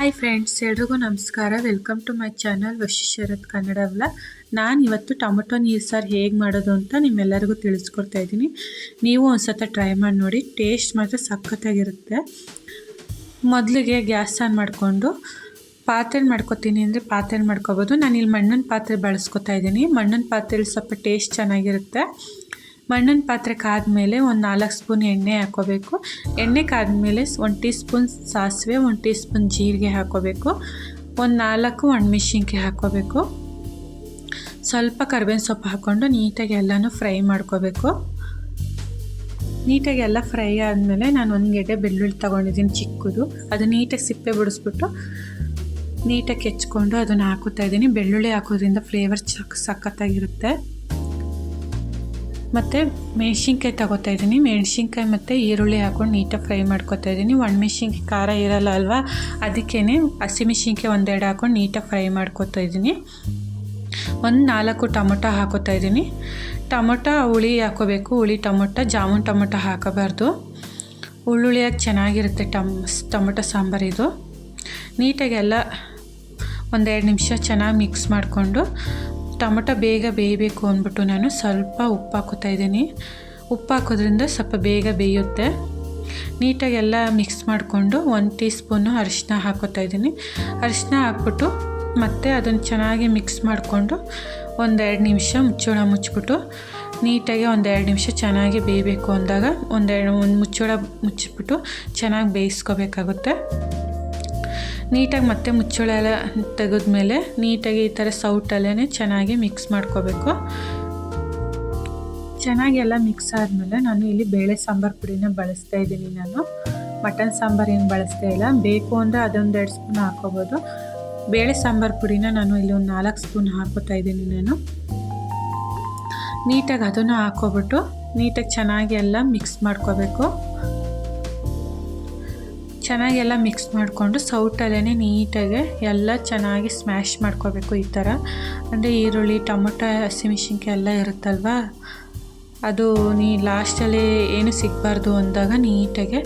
Hi friends ಎಲ್ರಿಗೂ ನಮಸ್ಕಾರ. Welcome to my channel Vashi Sharath Kannada ನಾನು ಇವತ್ತು ಟೊಮೊಟೊ ನೀರು ಸಾರು ಹೇಗೆ ಮಾಡೋದು ಅಂತ ನಿಮ್ಮೆಲ್ಲರಿಗೂ ತಿಳಿಸ್ಕೊಡ್ತಾ ಇದ್ದೀನಿ. ನೀವು ಒಂದು ಸತ ಟ್ರೈ ಮಾಡಿ ನೋಡಿ ಟೇಸ್ಟ್ ಮಾತ್ರ ಸಖತ್ತಾಗಿರುತ್ತೆ. ಮೊದಲಿಗೆ ಗ್ಯಾಸ್ ಆನ್ ಮಾಡಿಕೊಂಡು ಪಾತ್ರೆ ಮಾಡ್ಕೊತೀನಿ ಅಂದರೆ ಪಾತ್ರೆ ಮಾಡ್ಕೊಬೋದು. ನಾನು ಇಲ್ಲಿ ಮಣ್ಣಿನ ಪಾತ್ರೆ ಬಳಸ್ಕೊತಾ ಇದ್ದೀನಿ. ಮಣ್ಣಿನ ಪಾತ್ರೆಯಲ್ಲಿ ಸ್ವಲ್ಪ ಟೇಸ್ಟ್ ಚೆನ್ನಾಗಿರುತ್ತೆ. ಮಣ್ಣಿನ ಪಾತ್ರೆ ಕಾದ್ಮೇಲೆ ಒಂದು ನಾಲ್ಕು ಸ್ಪೂನ್ ಎಣ್ಣೆ ಹಾಕೋಬೇಕು. ಎಣ್ಣೆ ಕಾದ್ಮೇಲೆ ಒಂದು ಟೀ ಸ್ಪೂನ್ ಸಾಸಿವೆ, ಒಂದು ಟೀ ಸ್ಪೂನ್ ಜೀರಿಗೆ ಹಾಕೋಬೇಕು. ಒಂದು ನಾಲ್ಕು ಒಣಮೆಣ್ಸಿನ್ಕಾಯಿ ಹಾಕೋಬೇಕು. ಸ್ವಲ್ಪ ಕರ್ಬೇವಿನ ಸೊಪ್ಪು ಹಾಕ್ಕೊಂಡು ನೀಟಾಗಿ ಎಲ್ಲನೂ ಫ್ರೈ ಮಾಡ್ಕೋಬೇಕು. ನೀಟಾಗಿ ಎಲ್ಲ ಫ್ರೈ ಆದಮೇಲೆ ನಾನು ಒಂದು ಗೆಡ್ಡೆ ಬೆಳ್ಳುಳ್ಳಿ ತೊಗೊಂಡಿದ್ದೀನಿ ಚಿಕ್ಕದು. ಅದು ನೀಟಾಗಿ ಸಿಪ್ಪೆ ಬಿಡಿಸ್ಬಿಟ್ಟು ನೀಟಾಗಿ ಹೆಚ್ಕೊಂಡು ಅದನ್ನು ಹಾಕುತ್ತಾ ಇದ್ದೀನಿ. ಬೆಳ್ಳುಳ್ಳಿ ಹಾಕೋದ್ರಿಂದ ಫ್ಲೇವರ್ ಚಕ್ ಸಖತ್ತಾಗಿರುತ್ತೆ ಮತ್ತು ಮೆಣಸಿನ್ಕಾಯಿ ತಗೋತಾ ಇದ್ದೀನಿ. ಮೆಣಸಿನ್ಕಾಯಿ ಮತ್ತು ಈರುಳ್ಳಿ ಹಾಕ್ಕೊಂಡು ನೀಟಾಗಿ ಫ್ರೈ ಮಾಡ್ಕೊತಾ ಇದ್ದೀನಿ. ಒಣಮೆಣ್ಸಿನ್ಕಾಯಿ ಖಾರ ಇರಲ್ಲ ಅಲ್ವಾ? ಅದಕ್ಕೇ ಹಸಿಮೆಣ್ಸಿನ್ಕಾಯಿ ಒಂದೆರಡು ಹಾಕೊಂಡು ನೀಟಾಗಿ ಫ್ರೈ ಮಾಡ್ಕೊತಾ ಇದ್ದೀನಿ. ಒಂದು ನಾಲ್ಕು ಟೊಮೊಟೊ ಹಾಕೋತಾ ಇದ್ದೀನಿ. ಟೊಮೊಟೊ ಹುಳಿ ಹಾಕೋಬೇಕು. ಹುಳಿ ಟೊಮೊಟೊ, ಜಾಮೂನ್ ಟೊಮೊಟೊ ಹಾಕೋಬಾರ್ದು. ಉಳ್ಳುಳ್ಳಿಯಾಗಿ ಚೆನ್ನಾಗಿರುತ್ತೆ ಟಮ್, ಟೊಮೊಟೊ ಸಾಂಬಾರು ಇದು. ನೀಟಾಗಿ ಎಲ್ಲ ಒಂದೆರಡು ನಿಮಿಷ ಚೆನ್ನಾಗಿ ಮಿಕ್ಸ್ ಮಾಡಿಕೊಂಡು ಟೊಮೊಟೊ ಬೇಗ ಬೇಯಬೇಕು ಅಂದ್ಬಿಟ್ಟು ನಾನು ಸ್ವಲ್ಪ ಉಪ್ಪು ಹಾಕೋತಾ ಇದ್ದೀನಿ. ಉಪ್ಪು ಹಾಕೋದ್ರಿಂದ ಸ್ವಲ್ಪ ಬೇಗ ಬೇಯುತ್ತೆ. ನೀಟಾಗಿ ಎಲ್ಲ ಮಿಕ್ಸ್ ಮಾಡಿಕೊಂಡು ಒಂದು ಟೀ ಸ್ಪೂನು ಅರಿಶಿನ ಹಾಕೋತಾ ಇದ್ದೀನಿ. ಅರಿಶಿನ ಹಾಕ್ಬಿಟ್ಟು ಮತ್ತು ಅದನ್ನು ಚೆನ್ನಾಗಿ ಮಿಕ್ಸ್ ಮಾಡಿಕೊಂಡು ಒಂದೆರಡು ನಿಮಿಷ ಮುಚ್ಚೋಳ ಮುಚ್ಚಿಬಿಟ್ಟು ನೀಟಾಗಿ ಒಂದೆರಡು ನಿಮಿಷ ಚೆನ್ನಾಗಿ ಬೇಯಬೇಕು ಅಂದಾಗ ಒಂದೆರಡು ಒಂದು ಮುಚ್ಚೋಳ ಮುಚ್ಚಿಬಿಟ್ಟು ಚೆನ್ನಾಗಿ ಬೇಯಿಸ್ಕೋಬೇಕಾಗುತ್ತೆ. ನೀಟಾಗಿ ಮತ್ತೆ ಮುಚ್ಚಳ ಎಲ್ಲ ತೆಗೆದ್ಮೇಲೆ ನೀಟಾಗಿ ಈ ಥರ ಸೌಟಲ್ಲೇ ಚೆನ್ನಾಗಿ ಮಿಕ್ಸ್ ಮಾಡ್ಕೋಬೇಕು. ಚೆನ್ನಾಗಿ ಎಲ್ಲ ಮಿಕ್ಸ್ ಆದಮೇಲೆ ನಾನು ಇಲ್ಲಿ ಬೇಳೆ ಸಾಂಬಾರು ಪುಡಿನ ಬಳಸ್ತಾ ಇದ್ದೀನಿ ನಾನು. ಮಟನ್ ಸಾಂಬಾರು ಏನು ಬಳಸ್ತಾ ಇಲ್ಲ. ಬೇಕು ಅಂದರೆ ಅದೊಂದು ಎರಡು ಸ್ಪೂನ್ ಹಾಕೋಬೋದು ಬೇಳೆ ಸಾಂಬಾರು ಪುಡಿನ ನಾನು ಇಲ್ಲಿ ಒಂದು ನಾಲ್ಕು ಸ್ಪೂನ್ ಹಾಕೋತಾ ಇದ್ದೀನಿ ನಾನು. ನೀಟಾಗಿ ಅದನ್ನು ಹಾಕೋಬಿಟ್ಟು ನೀಟಾಗಿ ಚೆನ್ನಾಗಿ ಎಲ್ಲ ಮಿಕ್ಸ್ ಮಾಡ್ಕೋಬೇಕು. ಚೆನ್ನಾಗೆಲ್ಲ ಮಿಕ್ಸ್ ಮಾಡಿಕೊಂಡು ಸೌಟಲ್ಲೇ ನೀಟಾಗಿ ಎಲ್ಲ ಚೆನ್ನಾಗಿ ಸ್ಮ್ಯಾಶ್ ಮಾಡ್ಕೋಬೇಕು ಈ ಥರ. ಅಂದರೆ ಈರುಳ್ಳಿ, ಟೊಮೊಟೊ ಹಸಿಮೆಣ್ಸಿನ್ಕಾಯಿ ಎಲ್ಲ ಇರುತ್ತಲ್ವ? ಅದು ನೀ ಲಾಸ್ಟಲ್ಲಿ ಏನು ಸಿಗಬಾರ್ದು ಅಂದಾಗ ನೀಟಾಗಿ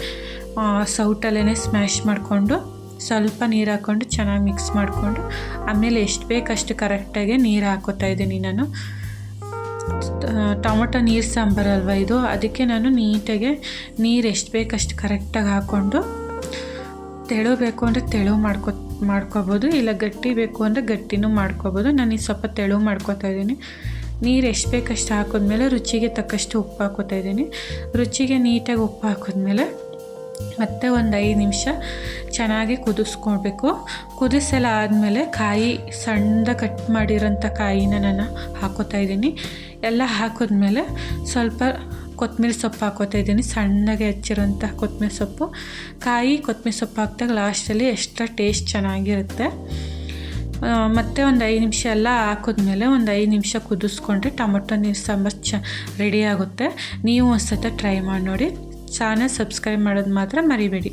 ಸೌಟಲ್ಲೇ ಸ್ಮ್ಯಾಶ್ ಮಾಡಿಕೊಂಡು ಸ್ವಲ್ಪ ನೀರು ಹಾಕ್ಕೊಂಡು ಚೆನ್ನಾಗಿ ಮಿಕ್ಸ್ ಮಾಡಿಕೊಂಡು ಆಮೇಲೆ ಎಷ್ಟು ಬೇಕಷ್ಟು ಕರೆಕ್ಟಾಗಿ ನೀರು ಹಾಕೋತಾ ಇದ್ದೀನಿ ನಾನು. ಟೊಮೊಟೊ, ನೀರು ಸಾಂಬಾರಲ್ವ ಇದು? ಅದಕ್ಕೆ ನಾನು ನೀಟಾಗಿ ನೀರು ಎಷ್ಟು ಬೇಕಷ್ಟು ಕರೆಕ್ಟಾಗಿ ಹಾಕ್ಕೊಂಡು ತೆಳು ಬೇಕು ಅಂದರೆ ತೆಳು ಮಾಡ್ಕೊ, ಮಾಡ್ಕೋಬೋದು, ಇಲ್ಲ ಗಟ್ಟಿ ಬೇಕು ಅಂದರೆ ಗಟ್ಟಿನೂ ಮಾಡ್ಕೋಬೋದು. ನಾನು ಸ್ವಲ್ಪ ತೆಳು ಮಾಡ್ಕೋತಾ ಇದ್ದೀನಿ. ನೀರು ಎಷ್ಟು ಬೇಕಷ್ಟು ಹಾಕಿದ್ಮೇಲೆ ರುಚಿಗೆ ತಕ್ಕಷ್ಟು ಉಪ್ಪು ಹಾಕೋತಾ ಇದ್ದೀನಿ. ರುಚಿಗೆ ನೀಟಾಗಿ ಉಪ್ಪು ಹಾಕಿದ್ಮೇಲೆ ಮತ್ತೆ ಒಂದು ಐದು ನಿಮಿಷ ಚೆನ್ನಾಗಿ ಕುದಿಸ್ಕೊಳ್ಬೇಕು. ಕುದಿಸೆಲ್ಲ ಆದಮೇಲೆ ಕಾಯಿ ಸಣ್ಣದ ಕಟ್ ಮಾಡಿರೋಂಥ ಕಾಯಿನ ನಾನು ಹಾಕೋತಾ ಇದ್ದೀನಿ. ಎಲ್ಲ ಹಾಕಿದ್ಮೇಲೆ ಸ್ವಲ್ಪ ಕೊತ್ತಂಬರಿ ಸೊಪ್ಪು ಹಾಕೋತಾ ಇದ್ದೀನಿ ಸಣ್ಣಗೆ ಹೆಚ್ಚಿರೋಂಥ ಕೊತ್ತಂಬರಿ ಸೊಪ್ಪು. ಕಾಯಿ ಕೊತ್ತಂಬರಿ ಸೊಪ್ಪು ಹಾಕಿದಾಗ ಲಾಸ್ಟಲ್ಲಿ ಎಕ್ಸ್ಟ್ರಾ ಟೇಸ್ಟ್ ಚೆನ್ನಾಗಿರುತ್ತೆ. ಮತ್ತು ಒಂದು ಐದು ನಿಮಿಷ ಎಲ್ಲ ಹಾಕಿದ್ಮೇಲೆ ಒಂದು ಐದು ನಿಮಿಷ ಕುದಿಸ್ಕೊಂಡ್ರೆ ಟೊಮೊಟೊ, ನೀರು, ಸಾಂಬಾರು ಚ ರೆಡಿ ಆಗುತ್ತೆ. ನೀವು ಒಂದು ಸತ ಟ್ರೈ ಮಾಡಿ ನೋಡಿ. ಚಾನಲ್ ಸಬ್ಸ್ಕ್ರೈಬ್ ಮಾಡೋದು ಮಾತ್ರ ಮರಿಬೇಡಿ.